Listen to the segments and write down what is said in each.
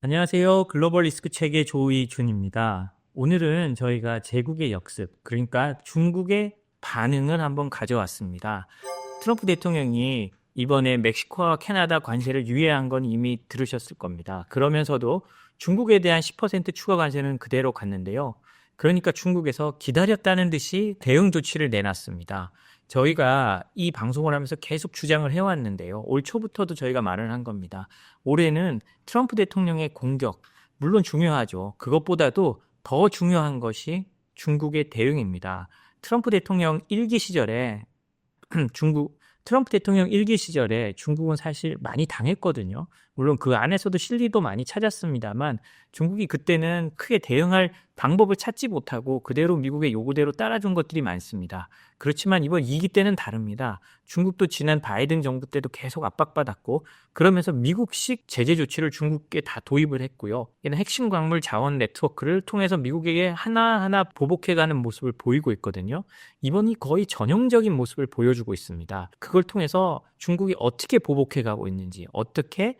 안녕하세요. 글로벌 리스크 체계 조이 준입니다. 오늘은 저희가 제국의 역습, 그러니까 중국의 반응을 한번 가져왔습니다. 트럼프 대통령이 이번에 멕시코와 캐나다 관세를 유예한 건 이미 들으셨을 겁니다. 그러면서도 중국에 대한 10% 추가 관세는 그대로 갔는데요. 그러니까 중국에서 기다렸다는 듯이 대응 조치를 내놨습니다. 저희가 이 방송을 하면서 계속 주장을 해왔는데요. 올 초부터도 저희가 말을 한 겁니다. 올해는 트럼프 대통령의 공격, 물론 중요하죠. 그것보다도 더 중요한 것이 중국의 대응입니다. 트럼프 대통령 일기 시절에 중국 트럼프 대통령 일기 시절에 중국은 사실 많이 당했거든요. 물론 그 안에서도 실리도 많이 찾았습니다만 중국이 그때는 크게 대응할 방법을 찾지 못하고 그대로 미국의 요구대로 따라준 것들이 많습니다. 그렇지만 이번 2기 때는 다릅니다. 중국도 지난 바이든 정부 때도 계속 압박받았고 그러면서 미국식 제재 조치를 중국에 다 도입을 했고요. 이는 핵심 광물 자원 네트워크를 통해서 미국에게 하나하나 보복해가는 모습을 보이고 있거든요. 이번이 거의 전형적인 모습을 보여주고 있습니다. 그걸 통해서 중국이 어떻게 보복해가고 있는지, 어떻게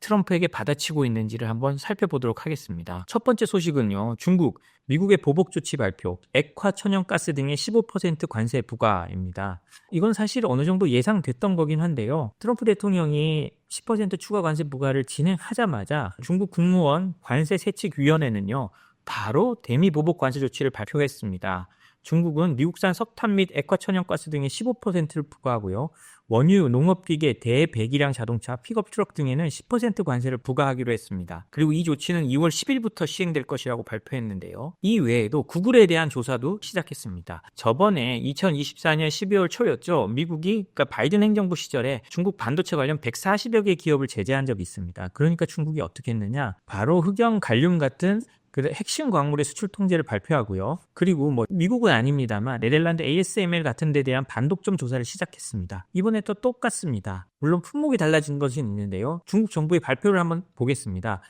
트럼프에게 받아치고 있는지를 한번 살펴보도록 하겠습니다. 첫 번째 소식은요. 중국, 미국의 보복 조치 발표, 액화 천연가스 등의 15% 관세 부과입니다. 이건 사실 어느 정도 예상됐던 거긴 한데요. 트럼프 대통령이 10% 추가 관세 부과를 진행하자마자 중국 국무원 관세 세칙위원회는요. 바로 대미 보복 관세 조치를 발표했습니다. 중국은 미국산 석탄 및 액화천연가스 등의 15%를 부과하고요. 원유, 농업기계, 대배기량 자동차, 픽업 트럭 등에는 10% 관세를 부과하기로 했습니다. 그리고 이 조치는 2월 10일부터 시행될 것이라고 발표했는데요. 이 외에도 구글에 대한 조사도 시작했습니다. 저번에 2024년 12월 초였죠. 미국이 그러니까 바이든 행정부 시절에 중국 반도체 관련 140여 개 기업을 제재한 적이 있습니다. 그러니까 중국이 어떻게 했느냐? 바로 흑연, 갈륨 같은 그 핵심 광물의 수출 통제를 발표하고요. 그리고 뭐 미국은 아닙니다만 네덜란드 ASML 같은 데 대한 반독점 조사를 시작했습니다. 이번에 또 똑같습니다. 물론 품목이 달라진 것은 있는데요. 중국 정부의 발표를 한번 보겠습니다.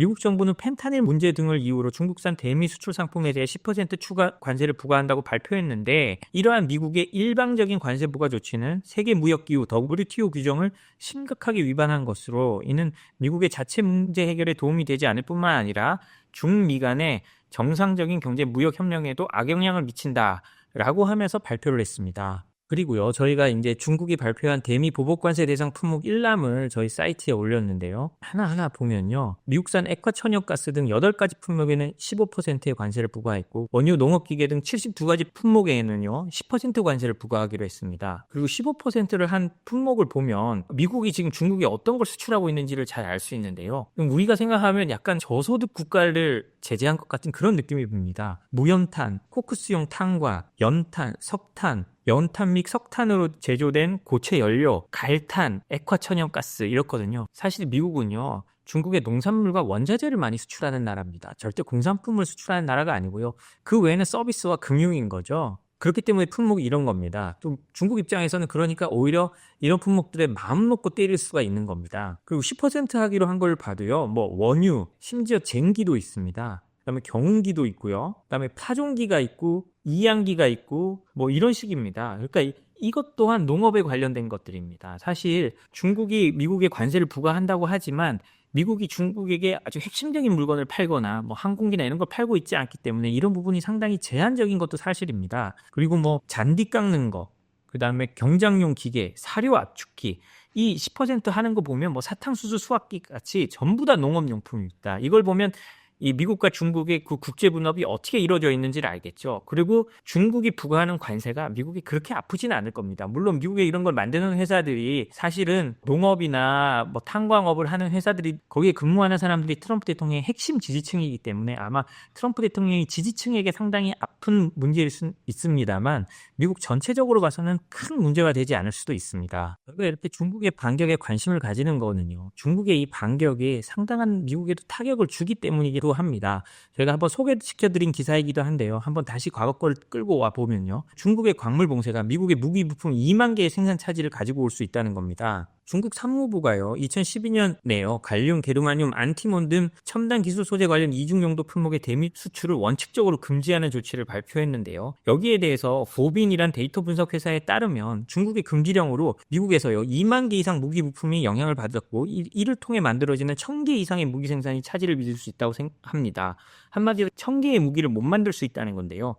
미국 정부는 펜타닐 문제 등을 이유로 중국산 대미 수출 상품에 대해 10% 추가 관세를 부과한다고 발표했는데 이러한 미국의 일방적인 관세 부과 조치는 세계 무역 기후 WTO 규정을 심각하게 위반한 것으로 이는 미국의 자체 문제 해결에 도움이 되지 않을 뿐만 아니라 중미 간의 정상적인 경제 무역 협력에도 악영향을 미친다라고 하면서 발표를 했습니다. 그리고요, 저희가 이제 중국이 발표한 대미 보복관세 대상 품목 1람을 저희 사이트에 올렸는데요. 하나하나 보면요. 미국산 액화 천연가스 등 8가지 품목에는 15%의 관세를 부과했고, 원유 농업기계 등 72가지 품목에는요, 10% 관세를 부과하기로 했습니다. 그리고 15%를 한 품목을 보면, 미국이 지금 중국에 어떤 걸 수출하고 있는지를 잘 알 수 있는데요. 우리가 생각하면 약간 저소득 국가를 제재한 것 같은 그런 느낌이 듭니다. 무연탄, 코크스용 탄과 연탄, 석탄, 연탄 및 석탄으로 제조된 고체 연료, 갈탄, 액화천연가스 이렇거든요. 사실 미국은요. 중국의 농산물과 원자재를 많이 수출하는 나라입니다. 절대 공산품을 수출하는 나라가 아니고요. 그 외에는 서비스와 금융인 거죠. 그렇기 때문에 품목이 이런 겁니다. 또 중국 입장에서는 그러니까 오히려 이런 품목들에 마음 놓고 때릴 수가 있는 겁니다. 그리고 10% 하기로 한 걸 봐도요. 뭐 원유, 심지어 쟁기도 있습니다. 그다음에 경운기도 있고요. 그다음에 파종기가 있고 이양기가 있고 뭐 이런 식입니다. 그러니까 이, 이것 또한 농업에 관련된 것들입니다. 사실 중국이 미국에 관세를 부과한다고 하지만 미국이 중국에게 아주 핵심적인 물건을 팔거나 뭐 항공기나 이런 걸 팔고 있지 않기 때문에 이런 부분이 상당히 제한적인 것도 사실입니다. 그리고 뭐 잔디 깎는 거, 그 다음에 경장용 기계, 사료 압축기 이 10% 하는 거 보면 뭐 사탕수수 수확기 같이 전부 다 농업용품입니다. 이걸 보면 이 미국과 중국의 그 국제 분업이 어떻게 이루어져 있는지를 알겠죠. 그리고 중국이 부과하는 관세가 미국이 그렇게 아프지는 않을 겁니다. 물론 미국에 이런 걸 만드는 회사들이 사실은 농업이나 뭐 탄광업을 하는 회사들이 거기에 근무하는 사람들이 트럼프 대통령의 핵심 지지층이기 때문에 아마 트럼프 대통령이 지지층에게 상당히 아픈 문제일 수 있습니다만 미국 전체적으로 봐서는 큰 문제가 되지 않을 수도 있습니다. 그리고 이렇게 중국의 반격에 관심을 가지는 거는요. 중국의 이 반격이 상당한 미국에도 타격을 주기 때문이기도 합니다. 저희가 한번 소개시켜드린 기사이기도 한데요. 한번 다시 과거 걸 끌고 와 보면요. 중국의 광물 봉쇄가 미국의 무기 부품 2만 개의 생산 차질을 가지고 올 수 있다는 겁니다. 중국 상무부가요, 2012년 내요, 갈륨, 게르마늄, 안티몬 등 첨단 기술 소재 관련 이중 용도 품목의 대미 수출을 원칙적으로 금지하는 조치를 발표했는데요. 여기에 대해서 보빈이란 데이터 분석 회사에 따르면 중국의 금지령으로 미국에서요, 2만 개 이상 무기 부품이 영향을 받았고, 이, 이를 통해 만들어지는 1000개 이상의 무기 생산이 차질을 빚을 수 있다고 생각합니다. 한마디로 1000개의 무기를 못 만들 수 있다는 건데요.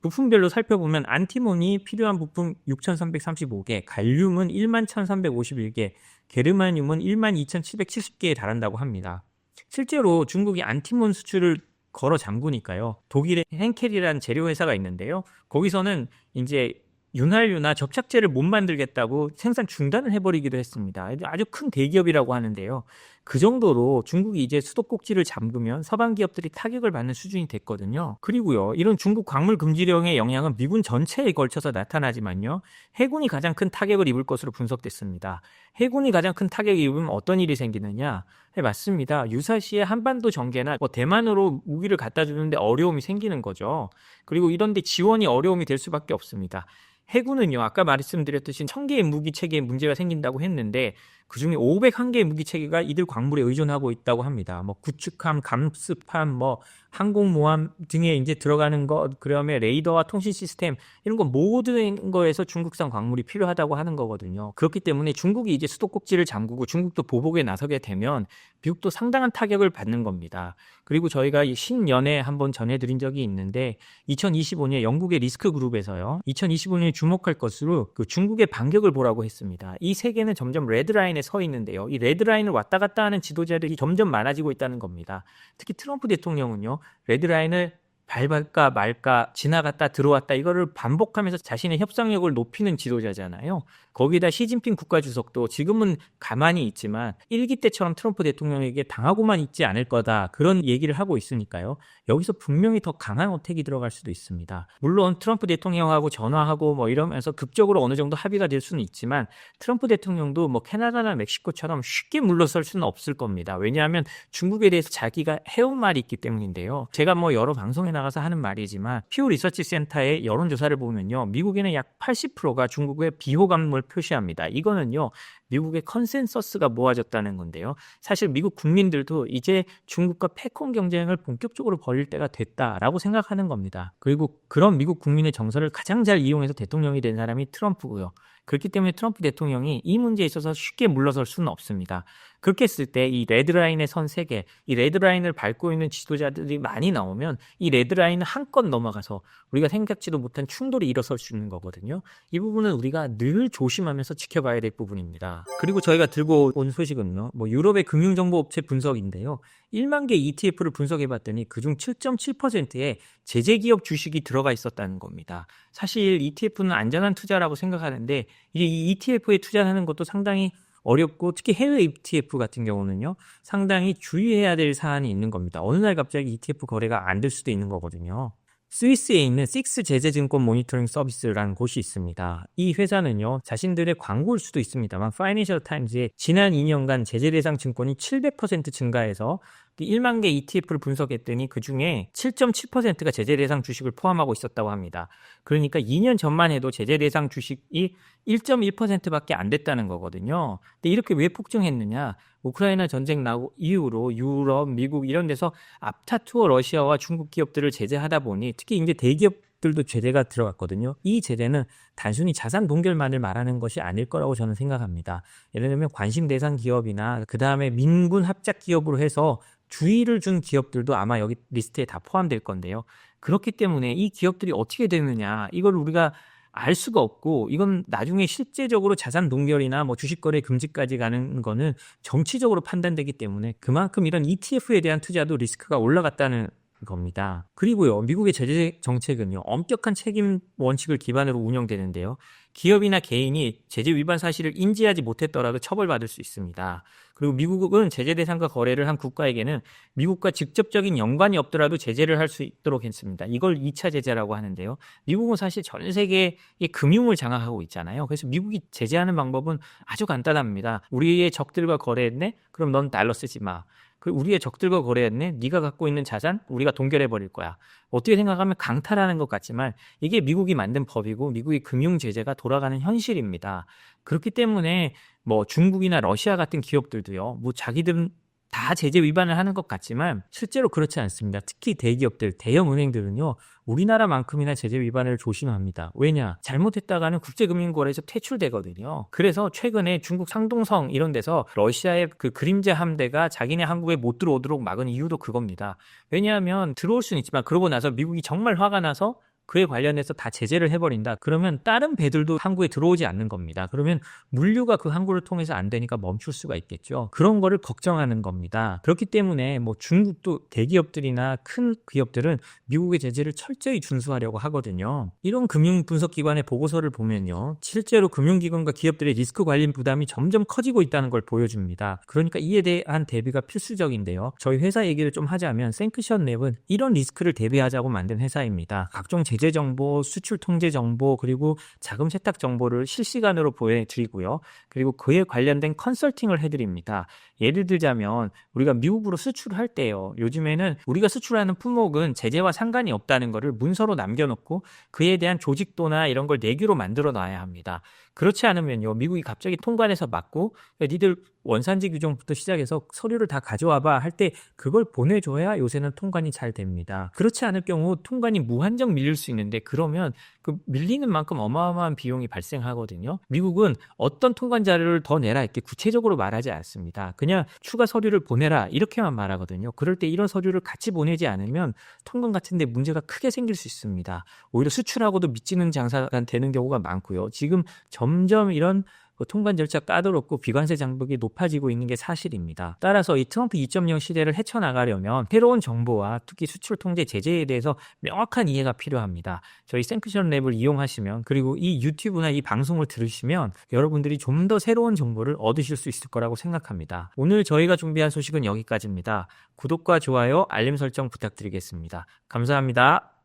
부품별로 살펴보면 안티몬이 필요한 부품 6,335개, 갈륨은 11,351개, 게르마늄은 12,770개에 달한다고 합니다. 실제로 중국이 안티몬 수출을 걸어 잠그니까요. 독일의 henkel이라는 재료 회사가 있는데요. 거기서는 이제 윤활유나 접착제를 못 만들겠다고 생산 중단을 해버리기도 했습니다. 아주 큰 대기업이라고 하는데요. 그 정도로 중국이 이제 수도꼭지를 잠그면 서방 기업들이 타격을 받는 수준이 됐거든요. 그리고요, 이런 중국 광물 금지령의 영향은 미군 전체에 걸쳐서 나타나지만요, 해군이 가장 큰 타격을 입을 것으로 분석됐습니다. 해군이 가장 큰 타격을 입으면 어떤 일이 생기느냐? 네, 맞습니다. 유사시에 한반도 전개나 뭐 대만으로 무기를 갖다 주는데 어려움이 생기는 거죠. 그리고 이런데 지원이 어려움이 될 수밖에 없습니다. 해군은요, 아까 말씀드렸듯이 1000개의 무기 체계에 문제가 생긴다고 했는데, 그 중에 501개의 무기 체계가 이들 광물에 의존하고 있다고 합니다. 뭐, 구축함, 감습함, 뭐, 항공모함 등에 이제 들어가는 것, 그다음에 레이더와 통신 시스템, 이런 거 모든 거에서 중국산 광물이 필요하다고 하는 거거든요. 그렇기 때문에 중국이 이제 수도꼭지를 잠그고 중국도 보복에 나서게 되면 미국도 상당한 타격을 받는 겁니다. 그리고 저희가 신년에 한번 전해드린 적이 있는데 2025년 영국의 리스크 그룹에서요. 2025년에 주목할 것으로 그 중국의 반격을 보라고 했습니다. 이 세계는 점점 레드라인에 서 있는데요. 이 레드라인을 왔다 갔다 하는 지도자들이 점점 많아지고 있다는 겁니다. 특히 트럼프 대통령은요. 레드라인을 밟을까 말까 지나갔다 들어왔다 이거를 반복하면서 자신의 협상력을 높이는 지도자잖아요. 거기다 시진핑 국가주석도 지금은 가만히 있지만 일기 때처럼 트럼프 대통령에게 당하고만 있지 않을 거다 그런 얘기를 하고 있으니까요. 여기서 분명히 더 강한 어택이 들어갈 수도 있습니다. 물론 트럼프 대통령하고 전화하고 뭐 이러면서 극적으로 어느 정도 합의가 될 수는 있지만 트럼프 대통령도 뭐 캐나다나 멕시코처럼 쉽게 물러설 수는 없을 겁니다. 왜냐하면 중국에 대해서 자기가 해온 말이 있기 때문인데요. 제가 뭐 여러 방송에 나가서 하는 말이지만 피오 리서치 센터의 여론조사를 보면요. 미국에는 약 80%가 중국의 비호감을 표시합니다. 이거는요. 미국의 컨센서스가 모아졌다는 건데요. 사실 미국 국민들도 이제 중국과 패권 경쟁을 본격적으로 벌일 때가 됐다라고 생각하는 겁니다. 그리고 그런 미국 국민의 정서를 가장 잘 이용해서 대통령이 된 사람이 트럼프고요. 그렇기 때문에 트럼프 대통령이 이 문제에 있어서 쉽게 물러설 수는 없습니다. 그렇게 했을 때 이 레드라인의 선 3개, 이 레드라인을 밟고 있는 지도자들이 많이 나오면 이 레드라인을 한껏 넘어가서 우리가 생각지도 못한 충돌이 일어설 수 있는 거거든요. 이 부분은 우리가 늘 조심하면서 지켜봐야 될 부분입니다. 그리고 저희가 들고 온 소식은요. 뭐 유럽의 금융정보업체 분석인데요. 1만 개 ETF를 분석해 봤더니 그중 7.7%에 제재기업 주식이 들어가 있었다는 겁니다. 사실 ETF는 안전한 투자라고 생각하는데 이게 이 ETF에 투자하는 것도 상당히 어렵고 특히 해외 ETF 같은 경우는요 상당히 주의해야 될 사안이 있는 겁니다. 어느 날 갑자기 ETF 거래가 안 될 수도 있는 거거든요. 스위스에 있는 식스 제재증권 모니터링 서비스라는 곳이 있습니다. 이 회사는요, 자신들의 광고일 수도 있습니다만, 파이낸셜 타임즈에 지난 2년간 제재 대상 증권이 700% 증가해서 1만 개 ETF를 분석했더니 그 중에 7.7%가 제재 대상 주식을 포함하고 있었다고 합니다. 그러니까 2년 전만 해도 제재 대상 주식이 1.1%밖에 안 됐다는 거거든요. 근데 이렇게 왜 폭증했느냐? 우크라이나 전쟁 나고 이후로 유럽, 미국 이런 데서 앞다투어 러시아와 중국 기업들을 제재하다 보니 특히 이제 대기업 들도 제재가 들어갔거든요. 이 제재는 단순히 자산 동결만을 말하는 것이 아닐 거라고 저는 생각합니다. 예를 들면 관심 대상 기업이나 그 다음에 민군 합작 기업으로 해서 주의를 준 기업들도 아마 여기 리스트에 다 포함될 건데요. 그렇기 때문에 이 기업들이 어떻게 되느냐 이걸 우리가 알 수가 없고 이건 나중에 실제적으로 자산 동결이나 뭐 주식 거래 금지까지 가는 거는 정치적으로 판단되기 때문에 그만큼 이런 ETF에 대한 투자도 리스크가 올라갔다는 겁니다. 그리고요, 미국의 제재 정책은요, 엄격한 책임 원칙을 기반으로 운영되는데요. 기업이나 개인이 제재 위반 사실을 인지하지 못했더라도 처벌받을 수 있습니다. 그리고 미국은 제재 대상과 거래를 한 국가에게는 미국과 직접적인 연관이 없더라도 제재를 할 수 있도록 했습니다. 이걸 2차 제재라고 하는데요. 미국은 사실 전 세계의 금융을 장악하고 있잖아요. 그래서 미국이 제재하는 방법은 아주 간단합니다. 우리의 적들과 거래했네? 그럼 넌 달러 쓰지 마. 그 우리의 적들과 거래했네. 네가 갖고 있는 자산 우리가 동결해 버릴 거야. 어떻게 생각하면 강탈하는 것 같지만 이게 미국이 만든 법이고 미국의 금융 제재가 돌아가는 현실입니다. 그렇기 때문에 뭐 중국이나 러시아 같은 기업들도요. 뭐 자기들은 다 제재 위반을 하는 것 같지만 실제로 그렇지 않습니다. 특히 대기업들, 대형 은행들은요. 우리나라만큼이나 제재 위반을 조심합니다. 왜냐? 잘못했다가는 국제금융거래에서 퇴출되거든요. 그래서 최근에 중국 상동성 이런 데서 러시아의 그 그림자 함대가 자기네 항구에 못 들어오도록 막은 이유도 그겁니다. 왜냐하면 들어올 수는 있지만 그러고 나서 미국이 정말 화가 나서 그에 관련해서 다 제재를 해버린다. 그러면 다른 배들도 항구에 들어오지 않는 겁니다. 그러면 물류가 그 항구를 통해서 안 되니까 멈출 수가 있겠죠. 그런 거를 걱정하는 겁니다. 그렇기 때문에 뭐 중국도 대기업들이나 큰 기업들은 미국의 제재를 철저히 준수하려고 하거든요. 이런 금융 분석 기관의 보고서를 보면요. 실제로 금융기관과 기업들의 리스크 관리 부담이 점점 커지고 있다는 걸 보여줍니다. 그러니까 이에 대한 대비가 필수적인데요. 저희 회사 얘기를 좀 하자면 생크션 랩은 이런 리스크를 대비하자고 만든 회사입니다. 각종 제재 정보, 수출 통제 정보, 그리고 자금 세탁 정보를 실시간으로 보여드리고요. 그리고 그에 관련된 컨설팅을 해드립니다. 예를 들자면 우리가 미국으로 수출할 때요. 요즘에는 우리가 수출하는 품목은 제재와 상관이 없다는 것을 문서로 남겨놓고 그에 대한 조직도나 이런 걸 내규로 만들어 놔야 합니다. 그렇지 않으면요. 미국이 갑자기 통관해서 막고 야, 니들 원산지 규정부터 시작해서 서류를 다 가져와봐 할 때 그걸 보내줘야 요새는 통관이 잘 됩니다. 그렇지 않을 경우 통관이 무한정 밀릴 수 있는데 그러면 그 밀리는 만큼 어마어마한 비용이 발생하거든요. 미국은 어떤 통관 자료를 더 내라 이렇게 구체적으로 말하지 않습니다. 그냥 추가 서류를 보내라 이렇게만 말하거든요. 그럴 때 이런 서류를 같이 보내지 않으면 통관 같은데 문제가 크게 생길 수 있습니다. 오히려 수출하고도 미치는 장사가 되는 경우가 많고요. 지금 점점 이런 그 통관 절차 까다롭고 비관세 장벽이 높아지고 있는 게 사실입니다. 따라서 이 트럼프 2.0 시대를 헤쳐나가려면 새로운 정보와 특히 수출 통제 제재에 대해서 명확한 이해가 필요합니다. 저희 생크션 랩을 이용하시면 그리고 이 유튜브나 이 방송을 들으시면 여러분들이 좀 더 새로운 정보를 얻으실 수 있을 거라고 생각합니다. 오늘 저희가 준비한 소식은 여기까지입니다. 구독과 좋아요, 알림 설정 부탁드리겠습니다. 감사합니다.